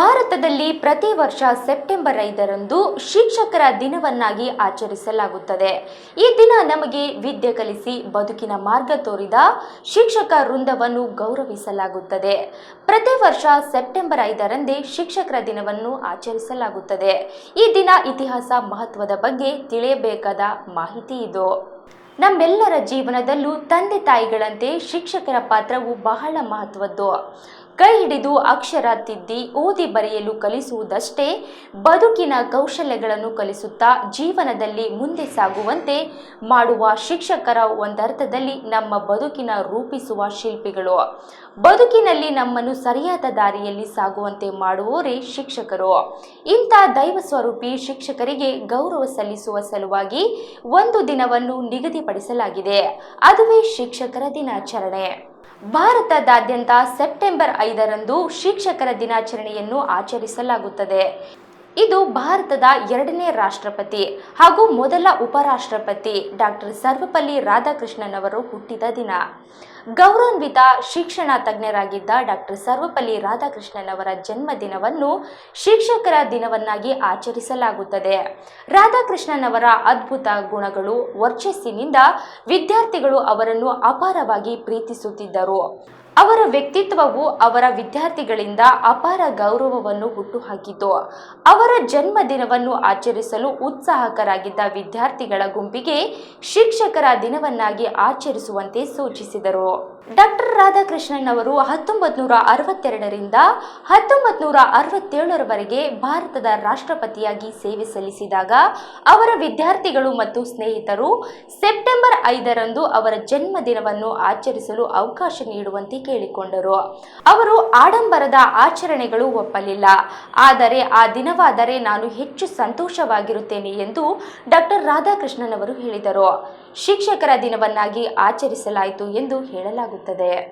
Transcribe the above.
ಭಾರತದಲ್ಲಿ ಪ್ರತಿ ವರ್ಷ ಸೆಪ್ಟೆಂಬರ್ ಐದರಂದು ಶಿಕ್ಷಕರ ದಿನವನ್ನಾಗಿ ಆಚರಿಸಲಾಗುತ್ತದೆ. ಈ ದಿನ ನಮಗೆ ವಿದ್ಯೆ ಕಲಿಸಿ ಬದುಕಿನ ಮಾರ್ಗ ತೋರಿದ ಶಿಕ್ಷಕ ವೃಂದವನ್ನು ಗೌರವಿಸಲಾಗುತ್ತದೆ. ಪ್ರತಿ ವರ್ಷ ಸೆಪ್ಟೆಂಬರ್ ಐದರಂದೇ ಶಿಕ್ಷಕರ ದಿನವನ್ನು ಆಚರಿಸಲಾಗುತ್ತದೆ. ಈ ದಿನ ಇತಿಹಾಸ ಮಹತ್ವದ ಬಗ್ಗೆ ತಿಳಿಯಬೇಕಾದ ಮಾಹಿತಿ ಇದು. ನಮ್ಮೆಲ್ಲರ ಜೀವನದಲ್ಲೂ ತಂದೆ ತಾಯಿಗಳಂತೆ ಶಿಕ್ಷಕರ ಪಾತ್ರವು ಬಹಳ ಮಹತ್ವದ್ದು. ಕೈ ಹಿಡಿದು ಅಕ್ಷರ ತಿದ್ದಿ ಓದಿ ಬರೆಯಲು ಕಲಿಸುವುದಷ್ಟೇ ಬದುಕಿನ ಕೌಶಲ್ಯಗಳನ್ನು ಕಲಿಸುತ್ತಾ ಜೀವನದಲ್ಲಿ ಮುಂದೆ ಸಾಗುವಂತೆ ಮಾಡುವ ಶಿಕ್ಷಕರ ಒಂದರ್ಥದಲ್ಲಿ ನಮ್ಮ ಬದುಕಿನ ರೂಪಿಸುವ ಶಿಲ್ಪಿಗಳು. ಬದುಕಿನಲ್ಲಿ ನಮ್ಮನ್ನು ಸರಿಯಾದ ದಾರಿಯಲ್ಲಿ ಸಾಗುವಂತೆ ಮಾಡುವವರೇ ಶಿಕ್ಷಕರು. ಇಂಥ ದೈವ ಸ್ವರೂಪಿ ಶಿಕ್ಷಕರಿಗೆ ಗೌರವ ಸಲ್ಲಿಸುವ ಸಲುವಾಗಿ ಒಂದು ದಿನವನ್ನು ನಿಗದಿಪಡಿಸಲಾಗಿದೆ. ಅದುವೇ ಶಿಕ್ಷಕರ ದಿನಾಚರಣೆ. ಭಾರತದಾದ್ಯಂತ ಸೆಪ್ಟೆಂಬರ್ ಐದರಂದು ಶಿಕ್ಷಕರ ದಿನಾಚರಣೆಯನ್ನು ಆಚರಿಸಲಾಗುತ್ತದೆ. ಇದು ಭಾರತದ ಎರಡನೇ ರಾಷ್ಟ್ರಪತಿ ಹಾಗೂ ಮೊದಲ ಉಪರಾಷ್ಟ್ರಪತಿ ಡಾಕ್ಟರ್ ಸರ್ವಪಲ್ಲಿ ರಾಧಾಕೃಷ್ಣನ್ ಅವರು ಹುಟ್ಟಿದ ದಿನ. ಗೌರವಾನ್ವಿತ ಶಿಕ್ಷಣ ತಜ್ಞರಾಗಿದ್ದ ಡಾಕ್ಟರ್ ಸರ್ವಪಲ್ಲಿ ರಾಧಾಕೃಷ್ಣನ್ ಅವರ ಜನ್ಮದಿನವನ್ನು ಶಿಕ್ಷಕರ ದಿನವನ್ನಾಗಿ ಆಚರಿಸಲಾಗುತ್ತದೆ. ರಾಧಾಕೃಷ್ಣನ್ ಅವರ ಅದ್ಭುತ ಗುಣಗಳು ವರ್ಚಸ್ಸಿನಿಂದ ವಿದ್ಯಾರ್ಥಿಗಳು ಅವರನ್ನು ಅಪಾರವಾಗಿ ಪ್ರೀತಿಸುತ್ತಿದ್ದರು. ಅವರ ವ್ಯಕ್ತಿತ್ವವು ಅವರ ವಿದ್ಯಾರ್ಥಿಗಳಿಂದ ಅಪಾರ ಗೌರವವನ್ನು ಹುಟ್ಟುಹಾಕಿತು. ಅವರ ಜನ್ಮದಿನವನ್ನು ಆಚರಿಸಲು ಉತ್ಸಾಹಕರಾಗಿದ್ದ ವಿದ್ಯಾರ್ಥಿಗಳ ಗುಂಪಿಗೆ ಶಿಕ್ಷಕರ ದಿನವನ್ನಾಗಿ ಆಚರಿಸುವಂತೆ ಸೂಚಿಸಿದರು. ಡಾಕ್ಟರ್ ರಾಧಾಕೃಷ್ಣನ್ ಅವರು ಹತ್ತೊಂಬತ್ತು ನೂರ ಅರವತ್ತೆರಡರಿಂದ ಹತ್ತೊಂಬತ್ತು ನೂರ ಅರವತ್ತೇಳರವರೆಗೆ ಭಾರತದ ರಾಷ್ಟ್ರಪತಿಯಾಗಿ ಸೇವೆ ಸಲ್ಲಿಸಿದಾಗ ಅವರ ವಿದ್ಯಾರ್ಥಿಗಳು ಮತ್ತು ಸ್ನೇಹಿತರು ಸೆಪ್ಟೆಂಬರ್ ಐದರಂದು ಅವರ ಜನ್ಮದಿನವನ್ನು ಆಚರಿಸಲು ಅವಕಾಶ ನೀಡುವಂತೆ ಕೇಳಿಕೊಂಡರು. ಅವರು ಆಡಂಬರದ ಆಚರಣೆಗಳು ಒಪ್ಪಲಿಲ್ಲ. ಆದರೆ ಆ ದಿನವಾದರೆ ನಾನು ಹೆಚ್ಚು ಸಂತೋಷವಾಗಿರುತ್ತೇನೆ ಎಂದು ಡಾಕ್ಟರ್ ರಾಧಾಕೃಷ್ಣನ್ ಅವರು ಹೇಳಿದರು. ಶಿಕ್ಷಕರ ದಿನವನ್ನಾಗಿ ಆಚರಿಸಲಾಯಿತು ಎಂದು ಹೇಳಲಾಗುತ್ತದೆ.